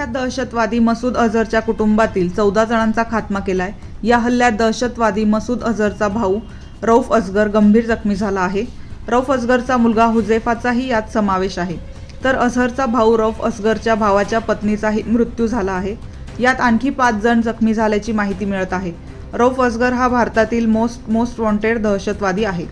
कुख्यात दहशतवादी मसूद अझहरच्या कुटुंबातील चौदा जणांचा खात्मा केलाय. या हल्ल्यात दहशतवादी मसूद अझहरचा भाऊ रौफ अजगर गंभीर जखमी झाला आहे. रौफ अजगरचा मुलगा हुजेफाचाही यात समावेश आहे. तर अझहरचा भाऊ रौफ असगरच्या भावाच्या पत्नीचाही मृत्यू झाला आहे. यात आणखी पाच जण जखमी झाल्याची माहिती मिळत आहे. रौफ असगर हा भारतातील मोस्ट मोस्ट वॉन्टेड दहशतवादी आहे.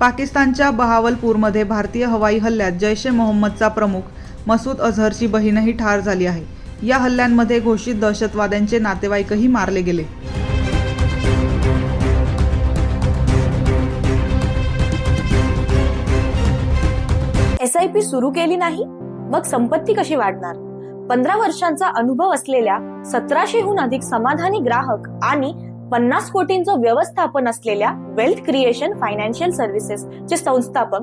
पाकिस्तानच्या बहावलपूरमध्ये भारतीय हवाई हल्ल्यात जैश ए मोहम्मदचा प्रमुख मसूद अझहरची बहीणही ठार झाली आहे. या हल्ल्यांमध्ये घोषित दहशतवाद्यांचे नातेवाईकही मारले गेले. एस आय पी सुरू केली नाही मग संपत्ती कशी वाढणार? पंधरा वर्षांचा अनुभव असलेल्या सतराशेहून अधिक समाधानी ग्राहक आणि पन्नास कोटींचं व्यवस्थापन असलेल्या वेल्थ क्रिएशन फायनान्शियल सर्व्हिसेस चे संस्थापक